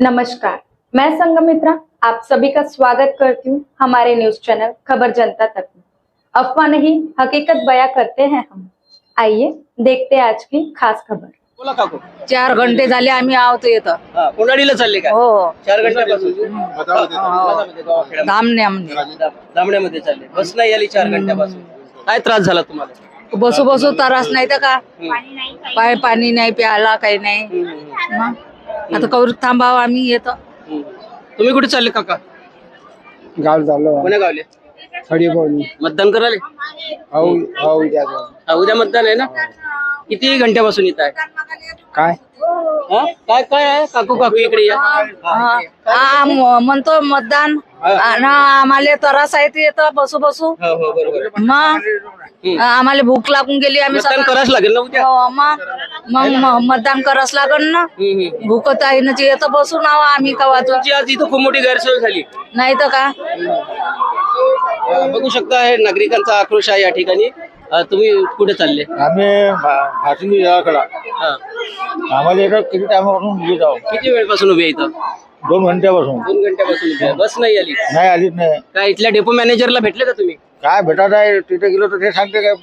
नमस्कार मैं संगमित्रा आप सभी का स्वागत करती हूँ हमारे न्यूज़ चैनल खबर जनता तक में। अफवाह नहीं हकीकत बयां करते हैं हम। आइए देखते हैं आज की खास खबर। बोला काकू। चार घंटे झाले आम्ही आहोत येतं हा कोणाडीला चालले काय हो. हो चार घंट्यापासून? मधामध्ये, गावाखेड्यामध्ये. धामणे आमने दामण्यामध्ये चालले. बस नाही आली चार घंट्यापासून. काय त्रास झाला तुम्हाला? बसू बसू त्रास नाही तर का? पाय पाणी नाही प्यायला काही नाही. मग? आता कवर थांबावं आम्ही येतो. तुम्ही कुठे चालले काका? गाव झालं कोण्या गावले? खडी बोलली. मतदान कराले हाऊ हाऊ द्या हा, उद्या मतदान आहे ना? किती घंट्यापासून येत आहे? काय? हा? काय काय आहे? काकू काकू इकडे या. हा हा, म- म्हणतो मतदान. आणि आम्हाला त्रास आहे ते येतं बसू बसू. हो हो बरोबर. मग आम्हाला भूक लागून गेली आम्ही मतदान करावंच लागेल ना उद्या? हो, मग मग म- मतदान करावंच लागल ना. भूकत आहे ना ते येतं बसून आहो आम्ही कवाच तुमची आज इथं खूप मोठी गैरसोय झाली. नाही तर का? अं, बघू शकता हे नागरिकांचा आक्रोश आहे या ठिकाणी. अं, तुम्ही कुठे चालले? आम्ही भाषणी गावाकडा हा. आम्हाला एका किती टायमापासून उभी जाऊ किती वेळपासून उभे आहे इथं? दोन घंट्यापासून. दोन घंट्यापासून उभे आहे. बस नाही आली. नाही आलीच नाही. काय इथल्या डेपो मॅनेजरला भेटले का तुम्ही? काय भेटत आहे? तिथे गेलो तर ते सांगते काय?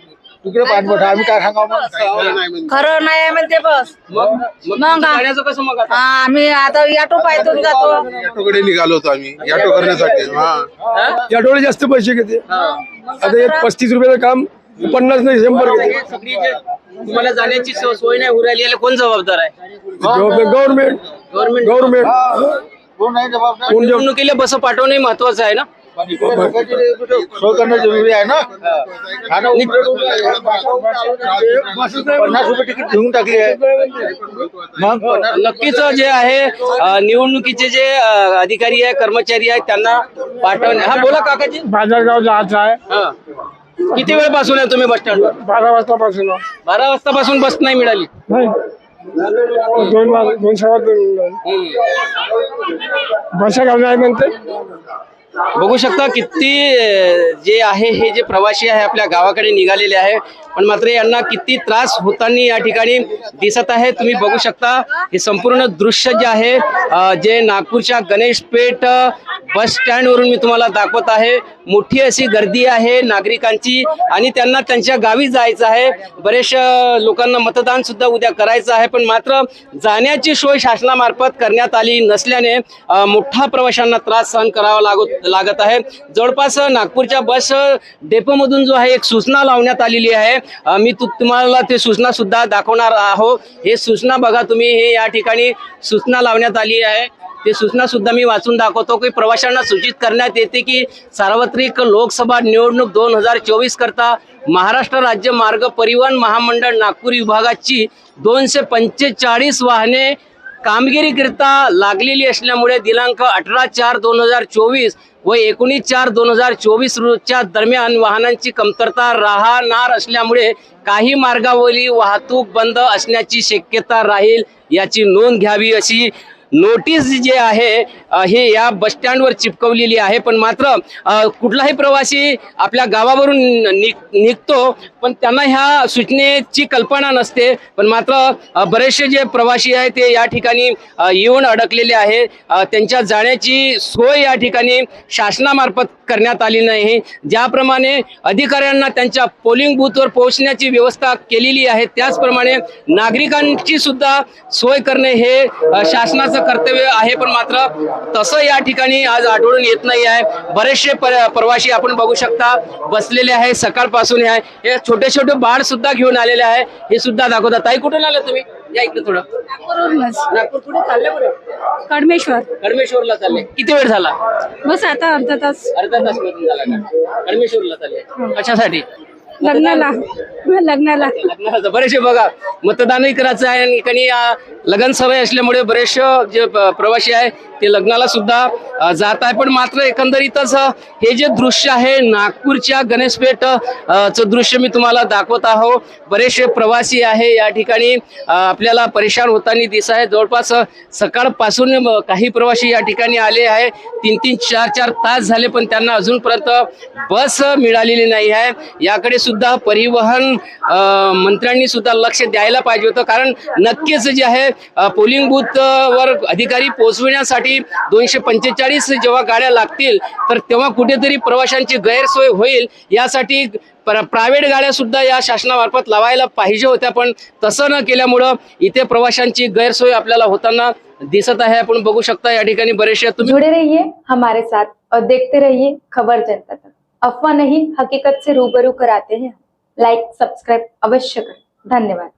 तिकडे भेटा आम्ही काय सांगावं मग? खरं नाही म्हणते बस. मग मग मग तुमचं आ- गाड्याचं कसं मग आता? हा, आम्ही आता याटो पायतून जातो. ऑटोकडे निघालो होतो आम्ही ऑटो करण्यासाठी हा. हा? या डोळे जास्त पैसे घेते. हा. आता एक पस्तीस रुपयाचं काम पन्नास नाही शंभर घेते. हे सगळी जे तुम्हाला जाण्याची सो- सोय नाही उरायली याला कोण जबाबदार आहे? गव्हर्नमेंट गव्हर्नमेंट गव्हर्नमेंट कोण नाही जबाबदार? निवडणुकीला बस पाठवणे महत्वाचं आहे ना? सोय करणं जरुरी आहे ना? पन्नास रुपये तिकीट घेऊन टाकली आहे. मग नक्कीच जे आहे निवडणुकीचे जे अधिकारी आहे कर्मचारी आहेत त्यांना पाठवणे. हा बोला काकाजी. बाजारगाव जायचं आहे. हा. किती वेळपासून आहे तुम्ही बस स्टँडवर? बारा वाजतापासून. बारा वाजतापासून बस नाही मिळाली. नाही. दोन दोन सव्वा दोन. बसा गाव नाही म्हणते. बघू शकता किती जे आहे हे जे प्रवासी आहे आपल्या गावाकडे निघालेले आहे. पण मात्र यांना किती त्रास होताना या ठिकाणी दिसत आहे. तुम्ही बघू शकता हे संपूर्ण दृश्य जे आहे जे नागपूरच्या गणेशपेठ बस स्टँडवरून मी तुम्हाला दाखवत आहे. मोठी अशी गर्दी आहे नागरिकांची आणि त्यांना त्यांच्या गावी जायचं आहे. बरेचशा लोकांना मतदान सुद्धा उद्या करायचं आहे. पण मात्र जाण्याची सोय शासनामार्फत करण्यात आली नसल्याने मोठ्या मोठा प्रवाशांना त्रास सहन करावा लागत लागत आहे. जवळपास नागपूरच्या बस डेपोमधून जो आहे एक सूचना लावण्यात आलेली आहे. मी तु तुम्हाला ते सूचना सुद्धा दाखवणार आहो हे सूचना बघा तुम्ही. हे या ठिकाणी सूचना लावण्यात आली आहे. ते सूचना सुद्धा मी वाचून दाखवतो की प्रवाशांना सूचित करण्यात येते की सार्वत्रिक लोकसभा निवडणूक दोन हजार चोवीस करता महाराष्ट्र राज्य मार्ग परिवहन महामंडळ नागपूर विभागाची दोनशे पंचेचाळीस वाहने कामगिरीकरिता लागलेली असल्यामुळे दिनांक अठरा चार दोन हजार चोवीस व एकोणीस चार दोन हजार चोवीस रोजच्या दरम्यान वाहनांची कमतरता राहणार असल्यामुळे काही मार्गावरील वाहतूक बंद असण्याची शक्यता राहील याची नोंद घ्यावी अशी नोटीस जे आहे हे या बसस्टँडवर चिपकवलेली आहे. पण मात्र कुठलाही प्रवासी आपल्या गावावरून निघ निघतो पण त्यांना ह्या सूचनेची कल्पना नसते. पण मात्र बरेचसे जे प्रवासी आहे ते या ठिकाणी येऊन अडकलेले आहे. त्यांच्या जाण्याची सोय या ठिकाणी शासनामार्फत करण्यात आली नाही. ज्याप्रमाणे अधिकाऱ्यांना त्यांच्या पोलिंग बूथवर पोहोचण्याची व्यवस्था केलेली आहे त्याचप्रमाणे नागरिकांची सुद्धा सोय करणे हे शासनाचं कर्तव्य आहे पण मात्र तसं या ठिकाणी आज आढळून येत नाही आहे. बरेचसे पर- प्रवासी आपण बघू शकता बसलेले आहे सकाळपासून हे आहे. हे छोटे छोटे बाळ सुद्धा घेऊन आलेले आहे. हे सुद्धा दाखवतात ताई कुठून आले तुम्ही? या इकडे थोडं. नागपूर कुठे चालले बरं? कडमेश्वर कडमेश्वरला चालले. किती वेळ झाला? बस आता अर्धा तास. अर्धा तास मधून झाला का? कडमेश्वरला चालले. कशासाठी? लग्नाला. लग्नाला. लग्नाचं बरेचसे बघा मतदानही करायचं आहे आणि लग्न सवय असल्यामुळे बरेचसे जे प्रवासी आहे ते लग्नाला सुद्धा जात आहे. पण मात्र एकंदरीतच हे जे दृश्य आहे नागपूरच्या गणेशपेठ चं दृश्य मी तुम्हाला दाखवत आहो. बरेचसे प्रवासी आहे या ठिकाणी. आपल्याला परेशान होताना दिसत आहे. जवळपास सकाळपासून काही प्रवासी या ठिकाणी आले आहे. तीन तीन चार चार तास झाले पण त्यांना अजूनपर्यंत बस मिळालेली नाही आहे. याकडे सुद्धा परिवहन मंत्र्यांनी सुद्धा लक्ष द्यायला पाहिजे होतं. कारण नक्कीच जे आहे पोलिंग बूथ वर अधिकारी पोहोचविण्यासाठी दोनशे पंचेचाळीस जेव्हा गाड्या लागतील तर तेव्हा कुठेतरी प्रवाशांची गैरसोय होईल. यासाठी प्रायव्हेट गाड्या सुद्धा या शासनामार्फत लावायला पाहिजे होत्या पण तसं न केल्यामुळं इथे प्रवाशांची गैरसोय आपल्याला होताना दिसत आहे. आपण बघू शकता या ठिकाणी बरेचसे तुम्ही जुड़े रहिए हमारे साथ और देखते रहिए खबर जनता तक. अफवाह नहीं हकीकत से रूबरू कराते हैं लाइक सब्सक्राइब अवश्य करें. धन्यवाद.